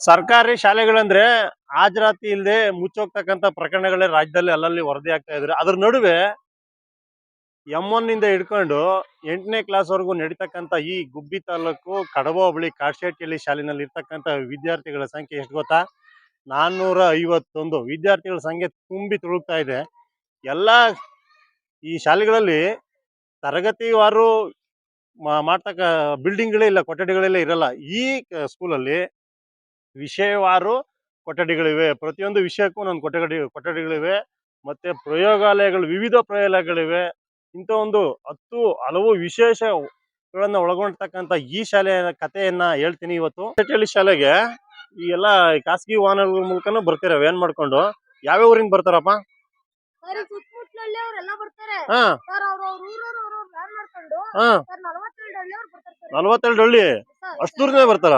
ಸರ್ಕಾರಿ ಶಾಲೆಗಳಂದ್ರೆ ಹಾಜರಾತಿ ಇಲ್ಲದೆ ಮುಚ್ಚೋಗ್ತಕ್ಕಂಥ ಪ್ರಕರಣಗಳೇ ರಾಜ್ಯದಲ್ಲಿ ಅಲ್ಲಲ್ಲಿ ವರದಿ ಆಗ್ತಾ ಇದ್ರೆ ಅದ್ರ ನಡುವೆ ಎಂ ಒನ್ನಿಂದ ಹಿಡ್ಕೊಂಡು ಎಂಟನೇ ಕ್ಲಾಸ್ ವರೆಗೂ ನಡೀತಕ್ಕಂತ ಈ ಗುಬ್ಬಿ ತಾಲೂಕು ಕಡಬ ಹೋಬಳಿ ಕಾಶೆಟ್ಟಿಹಳ್ಳಿ ಶಾಲೆನಲ್ಲಿ ಇರ್ತಕ್ಕಂಥ ವಿದ್ಯಾರ್ಥಿಗಳ ಸಂಖ್ಯೆ ಎಷ್ಟು ಗೊತ್ತಾ? ನಾನ್ನೂರ ಐವತ್ತೊಂದು ವಿದ್ಯಾರ್ಥಿಗಳ ಸಂಖ್ಯೆ ತುಂಬಿ ತುಳುಕ್ತಾ ಇದೆ. ಎಲ್ಲ ಈ ಶಾಲೆಗಳಲ್ಲಿ ತರಗತಿವಾರು ಮಾಡ್ತಕ್ಕ ಬಿಲ್ಡಿಂಗ್ಗಳೇ ಇಲ್ಲ ಕೊಠಡಿಗಳೆಲ್ಲ ಇರಲ್ಲ. ಈ ಸ್ಕೂಲಲ್ಲಿ ವಿಷಯವಾರು ಕೊಠಡಿಗಳಿವೆ. ಪ್ರತಿಯೊಂದು ವಿಷಯಕ್ಕೂ ಒಂದೊಂದು ಕೊಠಡಿ ಕೊಠಡಿಗಳಿವೆ. ಮತ್ತೆ ಪ್ರಯೋಗಾಲಯಗಳು ವಿವಿಧ ಪ್ರಯೋಗಾಲಯಗಳಿವೆ. ಇಂಥ ಒಂದು ಹತ್ತು ಹಲವು ವಿಶೇಷಗಳನ್ನ ಒಳಗೊಂಡಿರ್ತಕ್ಕಂಥ ಈ ಶಾಲೆಯ ಕಥೆಯನ್ನ ಹೇಳ್ತೀನಿ ಇವತ್ತು. ಶಾಲೆಗೆ ಈ ಎಲ್ಲ ಖಾಸಗಿ ವಾಹನಗಳ ಮೂಲಕನೂ ಬರ್ತಾರೆ? ವ್ಯಾನ್ ಮಾಡ್ಕೊಂಡು? ಯಾವ್ಯಾವ ಊರಿಂದ ಬರ್ತಾರಪ್ಪ? ನಲವತ್ತೆರಡು ಹಳ್ಳಿ? ಸರ್, ಅಷ್ಟು ದೂರನೇ ಬರ್ತಾರ.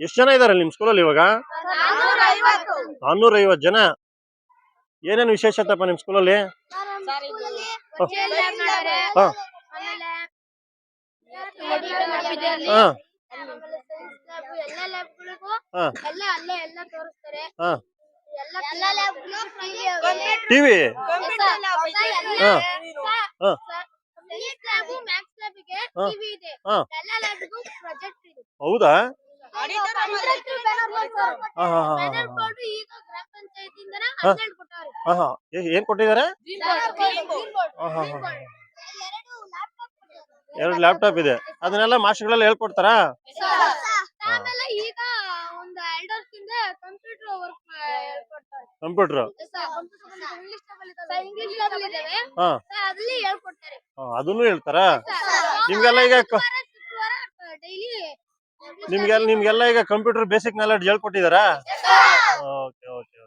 ಎಷ್ಟು ಜನ ಇದಾರೆ ನಿಮ್ ಸ್ಕೂಲಲ್ಲಿ ಇವಾಗ? ನಾನ್ನೂರ ಐವತ್ತು. ಜನ. ಏನೇನು ವಿಶೇಷತೆಪ್ಪ ನಿಮ್ ಸ್ಕೂಲಲ್ಲಿ ನಮ್ಮ ಟಿವಿ ಹೌದಾ? ಏನ್ ಕೊಟ್ಟಿದ್ದಾರೆ. ಎರಡು ಲ್ಯಾಪ್ಟಾಪ್ ಇದೆ. ಅದನ್ನೆಲ್ಲ ಮಾಸ್ಟರ್ಗಳೆಲ್ಲ ಹೇಳ್ಕೊಡ್ತಾರಾ? ಆಮೇಲೆ ಈಗ ಒಂದು ಎರಡು ವರ್ಷದಿಂದ ಕಂಪ್ಯೂಟರ್ ಅದನ್ನು ಹೇಳ್ತಾರಾ? ನಿಮ್ಗೆಲ್ಲ ಈಗ ನಿಮ್ಗೆಲ್ಲ ನಿಮ್ಗೆಲ್ಲ ಈಗ ಕಂಪ್ಯೂಟರ್ ಬೇಸಿಕ್ ನಾಲೆಡ್ಜ್ ಹೇಳ್ಕೊಟ್ಟಿದಾರಾ? ಓಕೆ ಓಕೆ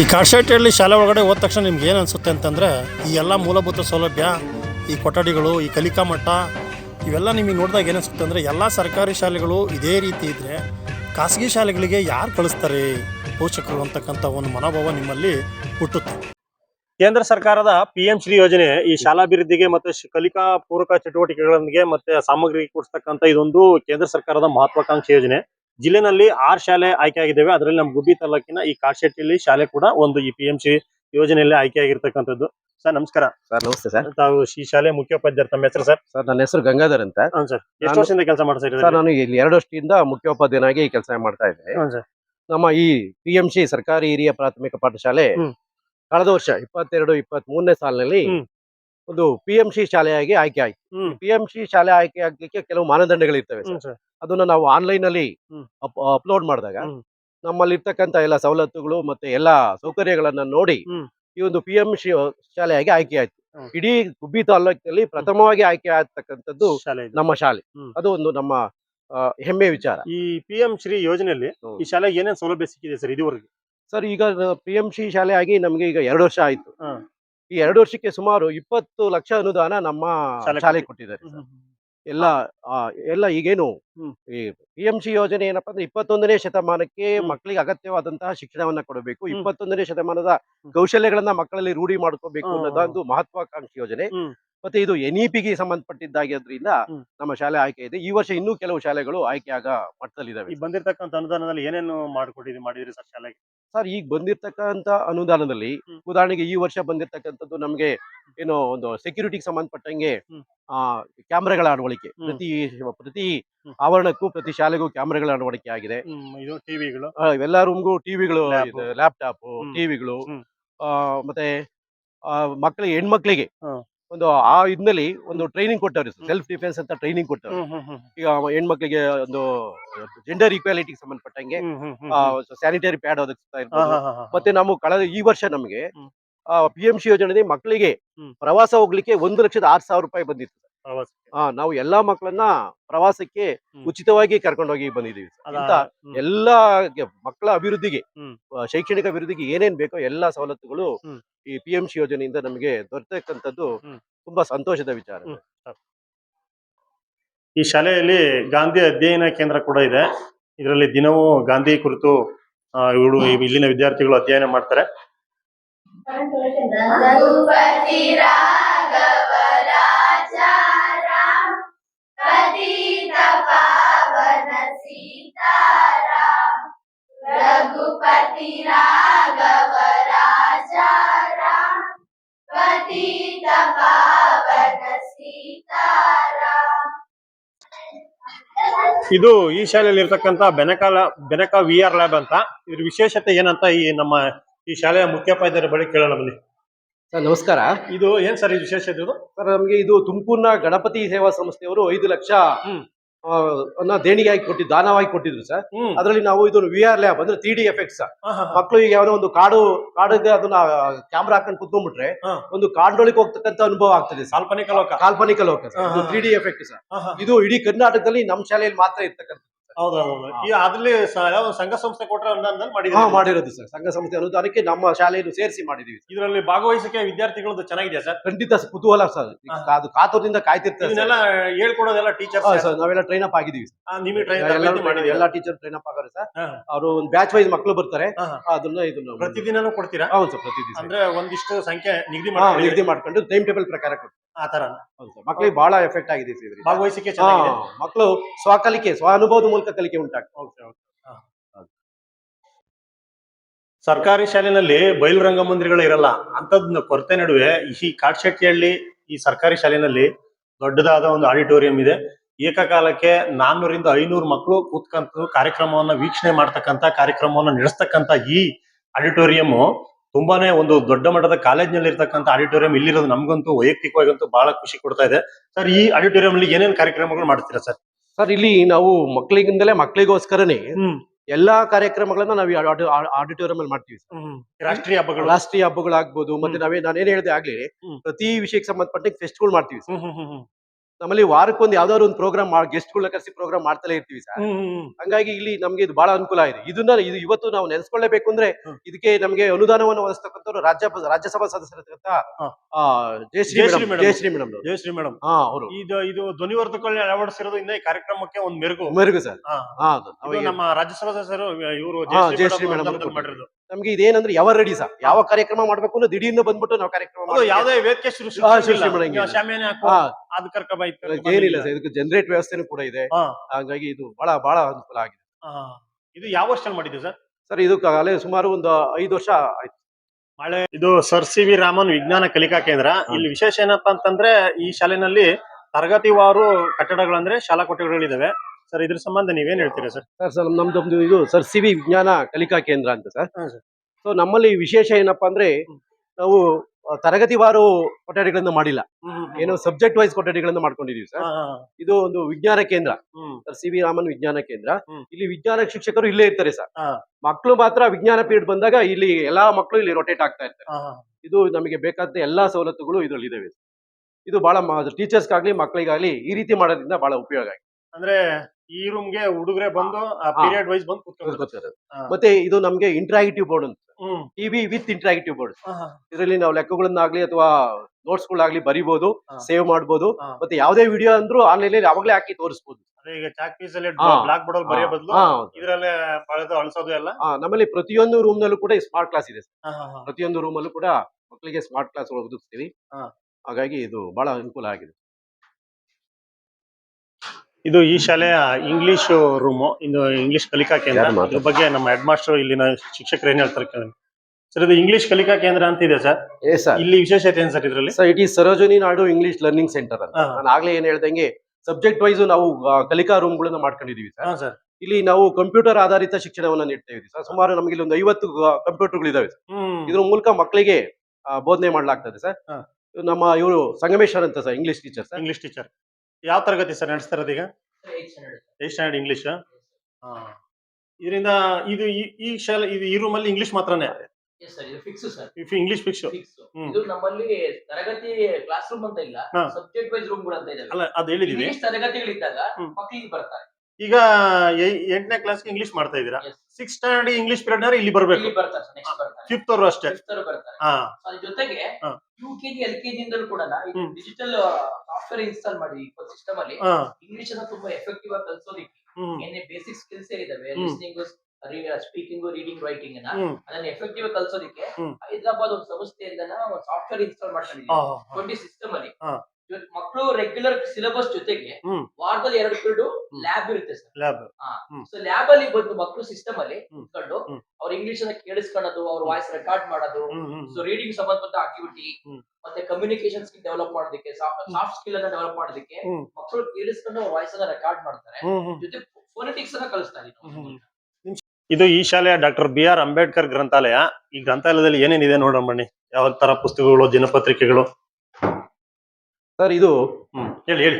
ಈ ಶಾಲೆ ಒಳಗಡೆ ಹೋದ ತಕ್ಷಣ ನಿಮ್ಗೆ ಏನು ಅನ್ಸುತ್ತೆ ಅಂತಂದ್ರೆ, ಈ ಎಲ್ಲ ಮೂಲಭೂತ ಸೌಲಭ್ಯ, ಈ ಕೊಠಡಿಗಳು, ಈ ಕಲಿಕಾ ಮಟ್ಟ ಇವೆಲ್ಲ ನಿಮಗೆ ನೋಡಿದಾಗ ಏನಿಸುತ್ತೆ ಅಂದರೆ, ಎಲ್ಲ ಸರ್ಕಾರಿ ಶಾಲೆಗಳು ಇದೇ ರೀತಿ ಇದ್ದರೆ ಖಾಸಗಿ ಶಾಲೆಗಳಿಗೆ ಯಾರು ಕಳಿಸ್ತಾರೆ ಪೋಷಕರು ಅಂತಕ್ಕಂಥ ಒಂದು ಮನೋಭಾವ ನಿಮ್ಮಲ್ಲಿ ಹುಟ್ಟುತ್ತೆ. ಕೇಂದ್ರ ಸರ್ಕಾರದ ಪಿ ಎಂ ಶ್ರೀ ಯೋಜನೆ ಈ ಶಾಲಾಭಿವೃದ್ಧಿಗೆ ಮತ್ತೆ ಕಲಿಕಾ ಪೂರಕ ಚಟುವಟಿಕೆಗಳೊಂದಿಗೆ ಮತ್ತೆ ಸಾಮಗ್ರಿ ಕೊಡಿಸ್ತಕ್ಕಂಥ ಇದೊಂದು ಕೇಂದ್ರ ಸರ್ಕಾರದ ಮಹತ್ವಾಕಾಂಕ್ಷಿ ಯೋಜನೆ. ಜಿಲ್ಲೆನಲ್ಲಿ ಆರು ಶಾಲೆ ಆಯ್ಕೆಯಾಗಿದ್ದಾವೆ ಅದರಲ್ಲಿ ನಮ್ಮ ಗುಬ್ಬಿ ತಾಲೂಕಿನ ಈ ಕಾಶೆಟ್ಟಿಯಲ್ಲಿ ಶಾಲೆ ಕೂಡ ಒಂದು ಈ ಪಿ ಎಂ ಶ್ರೀ ಯೋಜನೆಯಲ್ಲಿ ಆಯ್ಕೆಯಾಗಿರ್ತಕ್ಕಂಥದ್ದು ಸರ್ ನಮಸ್ಕಾರ. ಸರ್ ನಮಸ್ತೆ ಸರ್. ತಾವು ಈ ಶಾಲೆ ಮುಖ್ಯೋಪಾಧ್ಯಾಯ ತಮ್ಮ ಹೆಸರು ಸರ್? ಸರ್ ನನ್ನ ಹೆಸರು ಗಂಗಾಧರ್ ಅಂತ. ಸರ್. ಎಷ್ಟು ವರ್ಷದಿಂದ ಕೆಲಸ ಮಾಡ್ತಾ ಸರ್ ನಾನು ಇಲ್ಲಿ ಎರಡು ವರ್ಷದಿಂದ ಮುಖ್ಯೋಪಾಧ್ಯಾಯನಾಗಿ ಕೆಲಸ ಮಾಡ್ತಾ ಇದ್ದೇನೆ ನಮ್ಮ ಈ ಪಿ ಎಂ ಸಿ ಸರ್ಕಾರಿ ಹಿರಿಯ ಪ್ರಾಥಮಿಕ ಪಾಠಶಾಲೆ. ಕಳೆದ ವರ್ಷ ಇಪ್ಪತ್ತೆರಡು ಇಪ್ಪತ್ತ್ ಮೂರನೇ ಸಾಲಿನಲ್ಲಿ ಒಂದು ಪಿ ಎಂ ಸಿ ಶಾಲೆಯಾಗಿ ಆಯ್ಕೆ ಆಯ್ತು. ಪಿ ಎಂ ಸಿ ಶಾಲೆ ಆಯ್ಕೆ ಆಗ್ಲಿಕ್ಕೆ ಕೆಲವು ಮಾನದಂಡಗಳಿರ್ತವೆ ಅದನ್ನ ನಾವು ಆನ್ಲೈನ್ ಅಲ್ಲಿ. ಅಪ್ಲೋಡ್ ಮಾಡಿದಾಗ ನಮ್ಮಲ್ಲಿರ್ತಕ್ಕಂಥ ಎಲ್ಲ ಸವಲತ್ತುಗಳು ಮತ್ತೆ ಎಲ್ಲಾ ಸೌಕರ್ಯಗಳನ್ನ ನೋಡಿ ಈ ಒಂದು ಪಿ ಎಂ ಸಿ ಶಾಲೆಯಾಗಿ ಆಯ್ಕೆ ಆಯ್ತು. ಇಡೀ ಗುಬ್ಬಿ ತಾಲೂಕಿನಲ್ಲಿ ಪ್ರಥಮವಾಗಿ ಆಯ್ಕೆ ಆಗ್ತಕ್ಕಂಥದ್ದು ನಮ್ಮ ಶಾಲೆ. ಅದು ಒಂದು ನಮ್ಮ ಹೆಮ್ಮೆ ವಿಚಾರ. ಈ ಪಿ ಎಂ ಶ್ರೀ ಯೋಜನೆಯಲ್ಲಿ ಈ ಶಾಲೆಗೆ ಏನೇನು ಸೌಲಭ್ಯ ಸಿಕ್ಕಿದೆ ಸರ್ ಇದುವರೆಗೆ? ಸರ್ ಈಗ ಪಿ ಎಂ ಸಿ ಶಾಲೆ ಆಗಿ ನಮಗೆ ಈಗ ಎರಡು ವರ್ಷ ಆಯ್ತು. ಈ ಎರಡು ವರ್ಷಕ್ಕೆ ಸುಮಾರು ಇಪ್ಪತ್ತು ಲಕ್ಷ ಅನುದಾನ ನಮ್ಮ ಶಾಲೆ ಕೊಟ್ಟಿದ್ದಾರೆ ಎಲ್ಲ ಎಲ್ಲ ಈಗೇನು. ಈ ಪಿ ಎಂ ಸಿ ಯೋಜನೆ ಏನಪ್ಪಾ ಅಂದ್ರೆ ಇಪ್ಪತ್ತೊಂದನೇ ಶತಮಾನಕ್ಕೆ ಮಕ್ಕಳಿಗೆ ಅಗತ್ಯವಾದಂತಹ ಶಿಕ್ಷಣವನ್ನ ಕೊಡಬೇಕು. ಇಪ್ಪತ್ತೊಂದನೇ ಶತಮಾನದ. ಕೌಶಲ್ಯಗಳನ್ನ ಮಕ್ಕಳಲ್ಲಿ ರೂಢಿ ಮಾಡ್ಕೋಬೇಕು. ಅನ್ನೋದೊಂದು ಮಹತ್ವಾಕಾಂಕ್ಷಿ ಯೋಜನೆ. ಮತ್ತೆ ಇದು ಎನ್ ಇ ಪಿಗೆ ಸಂಬಂಧಪಟ್ಟಿದ್ದಾಗಿದ್ರಿಂದ. ನಮ್ಮ ಶಾಲೆ ಆಯ್ಕೆ ಇದೆ. ಈ ವರ್ಷ ಇನ್ನೂ ಕೆಲವು ಶಾಲೆಗಳು ಆಯ್ಕೆಯಾಗ ಮಟ್ಟದಲ್ಲಿದ್ದಾವೆ ಈ ಬಂದಿರತಕ್ಕಂತ ಅನುದಾನದಲ್ಲಿ ಏನೇನು ಮಾಡಿಕೊಟ್ಟಿದ್ದೀವಿ ಮಾಡಿದ್ರಿ ಸರ್ ಶಾಲೆಗೆ? ಸರ್ ಈಗ ಬಂದಿರ್ತಕ್ಕಂಥ ಅನುದಾನದಲ್ಲಿ ಉದಾಹರಣೆಗೆ ಈ ವರ್ಷ ಬಂದಿರ್ತಕ್ಕಂಥದ್ದು ನಮಗೆ ಏನೋ ಒಂದು ಸೆಕ್ಯೂರಿಟಿಗೆ ಸಂಬಂಧಪಟ್ಟಂಗೆ ಆ ಕ್ಯಾಮ್ರಾಗಳ ಅಳವಡಿಕೆ ಪ್ರತಿ ಪ್ರತಿ ಆವರಣಕ್ಕೂ ಪ್ರತಿ ಶಾಲೆಗೂ ಕ್ಯಾಮ್ರಾಗಳ ಅಳವಡಿಕೆ ಆಗಿದೆ. ಟಿವಿಗಳು. ಎಲ್ಲ ರೂಮ್ಗೂ ಟಿವಿಗಳು ಲ್ಯಾಪ್ಟಾಪ್ ಟಿವಿಗಳು. ಮತ್ತೆ ಮಕ್ಕಳಿಗೆ ಹೆಣ್ಮಕ್ಳಿಗೆ. ಒಂದು ಆ ಇದ್ನಲ್ಲಿ ಒಂದು ಟ್ರೈನಿಂಗ್ ಕೊಟ್ಟವ್ರಿ ಸೆಲ್ಫ್ ಡಿಫೆನ್ಸ್ ಅಂತ ಟ್ರೈನಿಂಗ್ ಕೊಟ್ಟವ್ರು. ಈಗ ಹೆಣ್ಮಕ್ಳಿಗೆ ಒಂದು ಜೆಂಡರ್ ಈಕ್ವಾಲಿಟಿಗೆ ಸಂಬಂಧಪಟ್ಟಂಗೆ ಸ್ಯಾನಿಟರಿ ಪ್ಯಾಡ್ ಒದಗಿಸ್ತಾ ಇರ್ಬೋದು. ಮತ್ತೆ ನಾವು ಕಳೆದ ಈ ವರ್ಷ ನಮಗೆ. ಪಿ ಎಂ ಸಿ ಯೋಜನೆ ಮಕ್ಕಳಿಗೆ ಪ್ರವಾಸ ಹೋಗ್ಲಿಕ್ಕೆ ಒಂದು ಲಕ್ಷದ ಆರ್ ಸಾವಿರ ರೂಪಾಯಿ ಬಂದಿತ್ತು. ಹಾ ನಾವು ಎಲ್ಲಾ ಮಕ್ಕಳನ್ನ ಪ್ರವಾಸಕ್ಕೆ. ಉಚಿತವಾಗಿ ಕರ್ಕೊಂಡೋಗಿ ಬಂದಿದ್ದೀವಿ. ಅಂತ ಎಲ್ಲಾ ಮಕ್ಕಳ ಅಭಿವೃದ್ಧಿಗೆ ಶೈಕ್ಷಣಿಕ ಅಭಿವೃದ್ಧಿಗೆ ಏನೇನ್ ಬೇಕೋ ಎಲ್ಲಾ ಸವಲತ್ತುಗಳು. ಈ ಪಿ ಎಂ ಸಿ ಯೋಜನೆಯಿಂದ ನಮಗೆ ದೊರೆತಕ್ಕಂಥದ್ದು ತುಂಬಾ ಸಂತೋಷದ ವಿಚಾರ ಈ ಶಾಲೆಯಲ್ಲಿ ಗಾಂಧಿ ಅಧ್ಯಯನ ಕೇಂದ್ರ ಕೂಡ ಇದೆ. ಇದರಲ್ಲಿ ದಿನವೂ ಗಾಂಧಿ ಕುರಿತು ಇವರು ಇಲ್ಲಿನ ವಿದ್ಯಾರ್ಥಿಗಳು ಅಧ್ಯಯನ ಮಾಡ್ತಾರೆ. ಸೀತಾರಾಮ್. रघुपति राघव राजा राम पतित पावन सीताराम ಇದು ಈ ಶಾಲೆಯಲ್ಲಿ ಇರ್ತಕ್ಕಂತ ಬೆನಕಾಲ ಬೆನಕ ವಿ ಆರ್ ಲ್ಯಾಬ್ ಅಂತ ಇದ್ರ ವಿಶೇಷತೆ ಏನಂತ ಈ ನಮ್ಮ ಈ ಶಾಲೆಯ ಮುಖ್ಯೋಪಾಧ್ಯಾಯರ ಬಳಿ ಕೇಳೋಣ ಬನ್ನಿ ಸರ್ ನಮಸ್ಕಾರ ಇದು ಏನ್ ಸರ್ ಇದು ವಿಶೇಷತೆ ಇದು ಸರ್ ನಮಗೆ ಇದು ತುಮಕೂರಿನ ಗಣಪತಿ ಸೇವಾ ಸಂಸ್ಥೆಯವರು ಐದು ಲಕ್ಷ ಹ್ಮ್. ಆ, ಅನ್ನ ದೇಣಿಗೆಯಾಗಿ ಕೊಟ್ಟಿದ್ದು ದಾನವಾಗಿ ಕೊಟ್ಟಿದ್ರು ಸರ್. ಅದರಲ್ಲಿ ನಾವು ಇದು ವಿ ಆರ್ ಲ್ಯಾಬ್ ಅಂದ್ರೆ ತ್ರೀ ಡಿ ಎಫೆಕ್ಟ್ಸ್. ಮಕ್ಕಳು ಈಗ ಯಾವ್ದೋ ಒಂದು ಕಾಡು ಕಾಡಿಗೆ ಅದನ್ನ ಕ್ಯಾಮ್ರಾ ಹಾಕೊಂಡು ಕುತ್ಕೊಂಡ್ಬಿಟ್ರೆ ಒಂದು ಕಾಡೊಳಗೆ ಹೋಗ್ತಕ್ಕಂತ ಅನುಭವ ಆಗ್ತದೆ ಕಾಲ್ಪನಿಕ ಲೋಕ. ಕಾಲ್ಪನಿಕ ಲೋಕ ತ್ರೀ ಡಿ ಎಫೆಕ್ಟ್ ಸರ್. ಇದು ಇಡೀ ಕರ್ನಾಟಕದಲ್ಲಿ ನಮ್ಮ ಶಾಲೆಯಲ್ಲಿ ಮಾತ್ರ ಇರ್ತಕ್ಕಂಥ ಹೌದೌದು ಈ ಅದ್ರಲ್ಲಿ ಸಂಘ ಸಂಸ್ಥೆ ಕೊಟ್ಟರೆ ಮಾಡಿದ್ದೀವಿ ಮಾಡಿರೋದು ಸರ್. ಸಂಘ ಸಂಸ್ಥೆ ಅನುದಾನಕ್ಕೆ ನಮ್ಮ ಶಾಲೆಯನ್ನು ಸೇರಿಸಿ ಮಾಡಿದೀವಿ. ಇದರಲ್ಲಿ ಭಾಗವಹಿಸಿಕೆ ವಿದ್ಯಾರ್ಥಿಗಳದ್ದು ಚೆನ್ನಾಗಿದೆ ಸರ್? ಖಂಡಿತ ಕುತೂಹಲ ಸರ್ ಅದು. ಕಾತುರದಿಂದ ಕಾಯ್ತಿರ್ತಾರೆ. ಇದನ್ನೆಲ್ಲ ಹೇಳ್ಕೊಡೋದೆಲ್ಲ ಟೀಚರ್ ಸರ್ ನಾವೆಲ್ಲ ಟ್ರೈನ್ ಅಪ್ ಆಗಿದೀವಿ ಸರ್. ನಿಮಗೆ ಟ್ರೈನ್ ಎಲ್ಲ ಟೀಚರ್ ಟ್ರೈನ್ ಅಪ್ ಆಗೋರು ಸರ್. ಅವರು ಒಂದು ಬ್ಯಾಚ್ ವೈಸ್ ಮಕ್ಕಳು ಬರ್ತಾರೆ. ಅದನ್ನ ಇದನ್ನ ಪ್ರತಿದಿನನೂ ಕೊಡ್ತೀರಾ? ಹೌದು ಸರ್ ಪ್ರತಿದಿನ ಅಂದ್ರೆ ಒಂದಿಷ್ಟು ಸಂಖ್ಯೆ ನಿಗದಿ ಮಾಡಿ ನಿಗದಿ ಮಾಡ್ಕೊಂಡು ಟೈಮ್ ಟೇಬಲ್ ಪ್ರಕಾರ ಕೊಡ್ತೀವಿ. ಆ ತರ ಮಕ್ಕಳಿಗೆ ಬಹಳ ಎಫೆಕ್ಟ್ ಆಗಿದೆ ಸರ್. ಭಾಗವಹಿಸಿಕೆ ಚೆನ್ನಾಗಿದೆ. ಮಕ್ಕಳು ಸ್ವಕಲಿಕೆ ಸ್ವ ಅನುಭವದ ಮೂಲಕ ಕಲಿಕೆ ಉಂಟಾಗ್ತದೆ. ಹಾ. ಸರ್ಕಾರಿ ಶಾಲೆನಲ್ಲಿ ಬಯಲು ರಂಗಮಂದಿರಗಳು ಇರಲ್ಲ. ಅಂತದ್ನ ಕೊರತೆ ನಡುವೆ ಈ ಕಾಟ್ಶೆಟ್ಟಿಹಳ್ಳಿ ಈ ಸರ್ಕಾರಿ ಶಾಲೆನಲ್ಲಿ ದೊಡ್ಡದಾದ ಒಂದು ಆಡಿಟೋರಿಯಂ ಇದೆ. ಏಕಕಾಲಕ್ಕೆ ನಾನ್ನೂರಿಂದ ಐನೂರು ಮಕ್ಕಳು ಕೂತ್ಕಂತ ಕಾರ್ಯಕ್ರಮವನ್ನ ವೀಕ್ಷಣೆ ಮಾಡ್ತಕ್ಕಂತ ಕಾರ್ಯಕ್ರಮವನ್ನ ನಡೆಸ್ತಕ್ಕಂತ ಈ ಆಡಿಟೋರಿಯಂ ತುಂಬಾನೇ ಒಂದು ದೊಡ್ಡ ಮಟ್ಟದ ಕಾಲೇಜ್ನಲ್ಲಿ ಇರ್ತಕ್ಕಂಥ ಆಡಿಟೋರಿಯಂ ಇಲ್ಲಿರೋದು ನಮ್ಗಂತೂ ವೈಯಕ್ತಿಕವಾಗಂತೂ ಬಹಳ ಖುಷಿ ಕೊಡ್ತಾ ಇದೆ. ಸರ್ ಈ ಆಡಿಟೋರಿಯಂ ಅಲ್ಲಿ ಏನೇನು ಕಾರ್ಯಕ್ರಮಗಳು ಮಾಡ್ತೀರಾ ಸರ್? ಸರ್ ಇಲ್ಲಿ ನಾವು ಮಕ್ಕಳಿಗಿಂದಲೇ ಮಕ್ಕಳಿಗೋಸ್ಕರನೇ ಎಲ್ಲಾ ಕಾರ್ಯಕ್ರಮಗಳನ್ನ ನಾವು ಆಡಿಟೋರಿಯಂ ಅಲ್ಲಿ ಮಾಡ್ತೀವಿ. ರಾಷ್ಟ್ರೀಯ ಹಬ್ಬಗಳು. ರಾಷ್ಟ್ರೀಯ ಹಬ್ಬಗಳಾಗ್ಬೋದು ಮತ್ತೆ ನಾವೇ ನಾನೇನ್ ಹೇಳಿದೆ ಆಗ್ಲಿ. ಪ್ರತಿ ವಿಷಯಕ್ಕೆ ಸಂಬಂಧಪಟ್ಟ ಫೆಸ್ಟ್ಗಳು ಮಾಡ್ತೀವಿ ನಮ್ಮಲ್ಲಿ ವಾರಕ್ಕೊಂದು ಯಾವ್ದಾದ್ರು ಒಂದು ಪ್ರೋಗ್ರಾಮ್ ಗೆಸ್ಟ್ಗಳನ್ನ ಕರೆಸಿ ಪ್ರೋಗ್ರಾಮ್ ಮಾಡ್ತಲೇ ಇರ್ತೀವಿ ಸರ್. ಹಂಗಾಗಿ ಇಲ್ಲಿ ನಮ್ಗೆ ಇದು ಬಹಳ ಅನುಕೂಲ ಇದೆ ಇದನ್ನ ಇದು ಇವತ್ತು ನಾವು ನೆನೆಸ್ಕೊಳ್ಳೇಬೇಕು ಅಂದ್ರೆ. ಇದಕ್ಕೆ ನಮಗೆ ಅನುದಾನವನ್ನು ಒದಗಿಸ್ತಕ್ಕಂಥವ್ರು ರಾಜ್ಯ ರಾಜ್ಯಸಭಾ ಸದಸ್ಯರತಕ್ಕಂತ ಜಯಶ್ರೀ ಜಯಶ್ರೀ ಮೇಡಮ್. ಜಯಶ್ರೀ ಮೇಡಮ್ ಹಾ ಅವರು. ಇದು ಇದು ಧ್ವನಿವರ್ಧಕಗಳನ್ನ ಅಳವಡಿಸಿರೋದು ಇನ್ನ ಈ ಕಾರ್ಯಕ್ರಮಕ್ಕೆ ಒಂದು ಮೆರುಗು. ಮೆರುಗು ಸರ್. ನಮ್ಮ ರಾಜ್ಯಸಭಾ ಸದಸ್ಯರು ಇವರು ಜಯಶ್ರೀ ಮೇಡಮ್ ಮಾಡಿರೋದು. ನಮ್ಗೆ ಇದೇನಂದ್ರೆ ಯಾವ ರೆಡಿ ಸರ್ ಯಾವ ಕಾರ್ಯಕ್ರಮ ಮಾಡ್ಬೇಕು ಅಂದ್ರೆ ದಿಢೀರ್ನ ಬಂದ್ಬಿಟ್ಟು ನಾವು ಕಾರ್ಯಕ್ರಮ ಮಾಡ್ತೀವಿ. ಯಾವುದೇ ವೇದಿಕೆ ಹಾ, ಸೃಷ್ಟಿ ಮಾಡಂಗಿಲ್ಲ. ಹಾ, ಅದ್ ಕರ್ಕ ಏನಿಲ್ಲ ಸರ್ ಇದಕ್ಕೆ ಜನರೇಟ್ ವ್ಯವಸ್ಥೆನೂ ಕೂಡ ಇದೆ. ಹಾ. ಹಾಗಾಗಿ ಇದು ಬಹಳ ಬಹಳ ಅನುಕೂಲ ಆಗಿದೆ. ಹಾ. ಇದು ಯಾವ ವರ್ಷ ಮಾಡಿದ್ದು ಸರ್? ಸರ್ ಇದು ಅಲ್ಲೇ ಸುಮಾರು ಒಂದು ಐದು ವರ್ಷ ಆಯ್ತು. ಮಳೆ ಇದು ಸರ್ ಸಿ ವಿ ರಾಮನ್ ವಿಜ್ಞಾನ ಕಲಿಕಾ ಕೇಂದ್ರ. ಇಲ್ಲಿ ವಿಶೇಷ ಏನಪ್ಪಾ ಅಂತಂದ್ರೆ ಈ ಶಾಲೆನಲ್ಲಿ ತರಗತಿವಾರು ಕಟ್ಟಡಗಳಂದ್ರೆ ಶಾಲಾ ಕೊಠಡಿಗಳಿದಾವೆ. ಸರ್ ಇದ್ರ ಸಂಬಂಧ ನೀವೇನ್ ಹೇಳ್ತೀರಾ ಸರ್? ಸರ್ ಸರ್ ನಮ್ದೊಂದು ಇದು ಸರ್ ಸಿವಿ ವಿಜ್ಞಾನ ಕಲಿಕಾ ಕೇಂದ್ರ ಅಂತ ಸರ್. ಹಾ, ಸರ್. ಸೊ ನಮ್ಮಲ್ಲಿ ವಿಶೇಷ ಏನಪ್ಪಾ ಅಂದ್ರೆ ನಾವು ತರಗತಿವಾರು ಕೊಠಡಿಗಳನ್ನ ಮಾಡಿಲ್ಲ. ಏನೋ ಸಬ್ಜೆಕ್ಟ್ ವೈಸ್ ಕೊಠಡಿಗಳನ್ನ ಮಾಡ್ಕೊಂಡಿದೀವಿ ಸರ್. ಹಾ, ಹಾ, ಇದು ಒಂದು ವಿಜ್ಞಾನ ಕೇಂದ್ರ. ಹ್ಮ್. ಸರ್ ಸಿ ವಿ ರಾಮನ್ ವಿಜ್ಞಾನ ಕೇಂದ್ರ. ಹ್ಮ್. ಇಲ್ಲಿ ವಿಜ್ಞಾನ ಶಿಕ್ಷಕರು ಇಲ್ಲೇ ಇರ್ತಾರೆ ಸರ್. ಹಾ. ಮಕ್ಕಳು ಮಾತ್ರ ವಿಜ್ಞಾನ ಪೀರಿಯಡ್ ಬಂದಾಗ ಇಲ್ಲಿ ಎಲ್ಲಾ ಮಕ್ಕಳು ಇಲ್ಲಿ ರೊಟೇಟ್ ಆಗ್ತಾ ಇರ್ತಾರೆ. ಹಾ, ಹಾ. ಇದು ನಮಗೆ ಬೇಕಾದ ಎಲ್ಲಾ ಸವಲತ್ತುಗಳು ಇದರಲ್ಲಿ ಇದಾವೆ ಇದು ಬಹಳ ಟೀಚರ್ಸ್ಗಾಗ್ಲಿ ಮಕ್ಕಳಿಗಾಗ್ಲಿ ಈ ರೀತಿ ಮಾಡೋದ್ರಿಂದ ಬಹಳ ಉಪಯೋಗ ಆಗಿದೆ ಅಂದ್ರೆ ಈ ರೂಮ್ಗೆ ಹುಡುಗ್ರೆ ಬಂದು. ಪೀರಿಯಡ್ ವೈಸ್ ಬಂದು ಕೂತ್ಕೊಂಡು ಮತ್ತೆ ಇದು ನಮ್ಗೆ ಇಂಟ್ರಾಕ್ಟಿವ್ ಬೋರ್ಡ್ ಅಂತ. TV with interactive board. ಇದರಲ್ಲಿ ನಾವು ಲೆಕ್ಕಗಳನ್ನಾಗ್ಲಿ ಅಥವಾ ನೋಟ್ಸ್ಗಳಾಗ್ಲಿ ಬರಿಬಹುದು ಹಾ. ಸೇವ್ ಮಾಡಬಹುದು ಮತ್ತೆ ಯಾವುದೇ ವಿಡಿಯೋ ಅಂದ್ರೂ ಆನ್ಲೈನ್ ಅಲ್ಲಿ ಅವಾಗಲೇ ಹಾಕಿ ತೋರಿಸಬಹುದು ಈಗ ಚಾಕ್ ಪೀಸ್ ಅಲ್ಲಿ ಬ್ಲಾಕ್ ಬೋರ್ಡ್ ಅಲ್ಲಿ ಬರೆಯೋ ಬದಲು ಇದ್ರಲ್ಲೇ ಬಳೆದು ಅಳಿಸೋದು ಎಲ್ಲ. ನಮ್ಮಲ್ಲಿ ಪ್ರತಿಯೊಂದು ರೂಮ್ ನಲ್ಲೂ ಕೂಡ ಸ್ಮಾರ್ಟ್ ಕ್ಲಾಸ್ ಇದೆ. ಪ್ರತಿಯೊಂದು ರೂಮ್ ಅಲ್ಲೂ ಕೂಡ ಮಕ್ಕಳಿಗೆ ಸ್ಮಾರ್ಟ್ ಕ್ಲಾಸ್ ಒದಗಿಸ್ತೀವಿ. ಹಾಗಾಗಿ ಇದು ಬಹಳ ಅನುಕೂಲ ಆಗಿದೆ. ಇದು ಈ ಶಾಲೆಯ ಇಂಗ್ಲಿಷ್ ರೂಮ್ ಇದು ಇಂಗ್ಲಿಷ್ ಕಲಿಕಾ ಕೇಂದ್ರ. ಇದ್ರ ಬಗ್ಗೆ ನಮ್ಮ ಹೆಡ್ ಮಾಸ್ಟರ್ ಇಲ್ಲಿನ ಶಿಕ್ಷಕರು ಏನ್ ಹೇಳ್ತಾರೆ ಕೇಳಿ. ಸರ್ ಇದು ಇಂಗ್ಲಿಷ್ ಕಲಿಕಾ ಕೇಂದ್ರ ಅಂತ ಇದೆ ಸರ್. ಏ ಸರ್. ಇಲ್ಲಿ ವಿಶೇಷತೆ ಏನ್ ಸರ್ ಇದರಲ್ಲಿ? Sir it is Sarojini Nadu English learning centre ಅಂತ. ಹಾ. ನಾನು ಆಗ್ಲೇ ಏನ್ ಹೇಳ್ದಂಗೆ ಸಬ್ಜೆಕ್ಟ್ ವೈಸ್ ನಾವು ಕಲಿಕಾ ಕಲಿಕಾ ರೂಮ್ಗಳನ್ನ ಮಾಡ್ಕೊಂಡಿದೀವಿ ಸರ್. ಹಾ ಸರ್. ಇಲ್ಲಿ ನಾವು ಕಂಪ್ಯೂಟರ್ ಆಧಾರಿತ ಶಿಕ್ಷಣವನ್ನ ನೀಡ್ತಾ ಇದೀವಿ ಸರ್. ಸುಮಾರು ನಮಗೆ ಇಲ್ಲಿ ಒಂದು ಐವತ್ತು ಕಂಪ್ಯೂಟರ್ಗಳು ಇದಾವೆ ಸರ್. ಹ್ಮ್. ಇದ್ರ ಮೂಲಕ ಮಕ್ಕಳಿಗೆ ಆ, ಬೋಧನೆ ಮಾಡ್ಲಾಗ್ತದೆ ಸರ್. ಹಾ. ನಮ್ಮ ಇವರು ಸಂಗಮೇಶ್ವರ್ ಅಂತ sir English teacher sir. English teacher ಯಾವ ತರಗತಿ ಸರ್ ನಡೆಸ್ತಾ ಇರೋದು ಈಗ? ಏಟ್ ಸ್ಟ್ಯಾಂಡರ್ಡ್ ಇಂಗ್ಲಿಷ್ ಇದರಿಂದ ಇದು ಈ- ಈ ಶಾಲೆ ಇದು ಈ ರೂಮ್ ಅಲ್ಲಿ ಇಂಗ್ಲಿಷ್ ಮಾತ್ರನೇ? ಎಸ್ ಸರ್ ಇದು fix sir if English fix fix ಹ್ಮ್. ಇದು ನಮ್ಮಲ್ಲಿ ತರಗತಿ ಕ್ಲಾಸ್ ರೂಮ್ ಅಂತ ಇಲ್ಲ. ಹಾ. ಸಬ್ಜೆಕ್ಟ್ ವೈಸ್ ರೂಮ್ ಅಂತ ಇದೆ ಅಲ್ಲ ಅದು ಹೇಳಿದೀವಿ. ತರಗತಿಗಳಿದ್ದಾಗ ಹ್ಮ್. ಮಕ್ಕಳಿಗೆ ಬರ್ತಾರೆ. ಈಗ ಎಂಟನೇ ಕ್ಲಾಸ್ಗೆ ಇಂಗ್ಲಿಷ್ ಮಾಡ್ತಾ ಇದೀರಾ. ಸಿಕ್ಸ್ ಸ್ಟ್ಯಾಂಡರ್ಡ್ ಇಂಗ್ಲಿಷ್ ಪೀರಿಯಡ್ ಇಲ್ಲಿ ಬರ್ಬೇಕು ಇಲ್ಲಿ ಬರ್ತಾರೆ ನೆಕ್ಸ್ಟ್ ಬರ್ತಾರೆ ಫಿಫ್ತ್ ಅವರು ಅಷ್ಟೇ ಹಾ ಅದ್ರ ಜೊತೆಗೆ. U K G L K G ಇಂದಲೂ ಕೂಡ. ಡಿಜಿಟಲ್ ಸಾಫ್ಟ್ವೇರ್ ಇನ್ಸ್ಟಾಲ್ ಮಾಡಿ ಸಿಸ್ಟಮ್ ಅಲ್ಲಿ ಇಂಗ್ಲಿಷ್ ಅನ್ನ ತುಂಬಾ ಎಫೆಕ್ಟಿವ್ ಆಗಿ ಕಲಿಸೋದಿಕ್ಕೆ ಏನೇ ಬೇಸಿಕ್ ಸ್ಕಿಲ್ಸ್ ಏನಿದಾವೆ. ಲಿಸ್ನಿಂಗ್ ಸ್ಪೀಕಿಂಗ್ ರೀಡಿಂಗ್ ರೈಟಿಂಗ್ನ ಅದನ್ನ ಎಫೆಕ್ಟಿವ್ ಆಗಿ ಕಲಿಸೋದಿಕ್ಕೆ. ಹೈದರಾಬಾದ್ ಒಂದು ಸಂಸ್ಥೆಯಿಂದ ಒಂದು ಸಾಫ್ಟ್ವೇರ್ ಇನ್ಸ್ಟಾಲ್ ಮಾಡ್ಕೊಂಡಿದ್ದೀವಿ. ಟ್ವೆಂಟಿ ಸಿಸ್ಟಮ್ ಅಲ್ಲಿ ಮಕ್ಕಳು ರೆಗ್ಯುಲರ್ ಸಿಲೆಬಸ್ ಜೊತೆಗೆ. ವಾರದಲ್ಲಿ ಎರಡು ಪೀರಿಯಡ್ ಲ್ಯಾಬ್ ಇರುತ್ತೆ ಸರ್ ಲ್ಯಾಬ್ ಸೊ ಲ್ಯಾಬ್ ಅಲ್ಲಿ ಬಂದು ಮಕ್ಕಳು ಸಿಸ್ಟಮ್ ಅಲ್ಲಿ ಕಂಡು ಕುತ್ಕೊಂಡು ಅವ್ರ ಇಂಗ್ಲಿಷ್ ಅನ್ನ ಕೇಳಿಸ್ಕೊಳ್ಳೋದು ಅವ್ರ ವಾಯ್ಸ್ ರೆಕಾರ್ಡ್ ಮಾಡೋದು ಸೊ ರೀಡಿಂಗ್ ಸಂಬಂಧಪಟ್ಟ ಆಕ್ಟಿವಿಟಿ ಮತ್ತೆ ಕಮ್ಯುನಿಕೇಶನ್ ಸ್ಕಿಲ್ ಡೆವಲಪ್ ಮಾಡೋದಕ್ಕೆ ಸಾಫ್ಟ್ ಸ್ಕಿಲ್ ಅನ್ನ ಡೆವಲಪ್ ಮಾಡೋದಕ್ಕೆ. ಮಕ್ಕಳು ಕೇಳಿಸ್ಕೊಂಡು ಅವ್ರ ವಾಯ್ಸ್ ಅನ್ನ ರೆಕಾರ್ಡ್ ಮಾಡ್ತಾರೆ. ಜೊತೆ ಫೋನೆಟಿಕ್ಸ್ ಅನ್ನ ಕಲಿಸ್ತಾ ಇದೀವಿ ಇದು ಈ ಶಾಲೆಯ ಡಾಕ್ಟರ್ ಬಿ ಆರ್ ಅಂಬೇಡ್ಕರ್ ಗ್ರಂಥಾಲಯ. ಈ ಗ್ರಂಥಾಲಯದಲ್ಲಿ ಏನೇನಿದೆ ನೋಡೋಣ ಬನ್ನಿ. ಯಾವ ತರ ಪುಸ್ತಕಗಳು ದಿನಪತ್ರಿಕೆಗಳು? ಸರ್ ಇದು ಹೇಳಿ ಹೇಳಿ.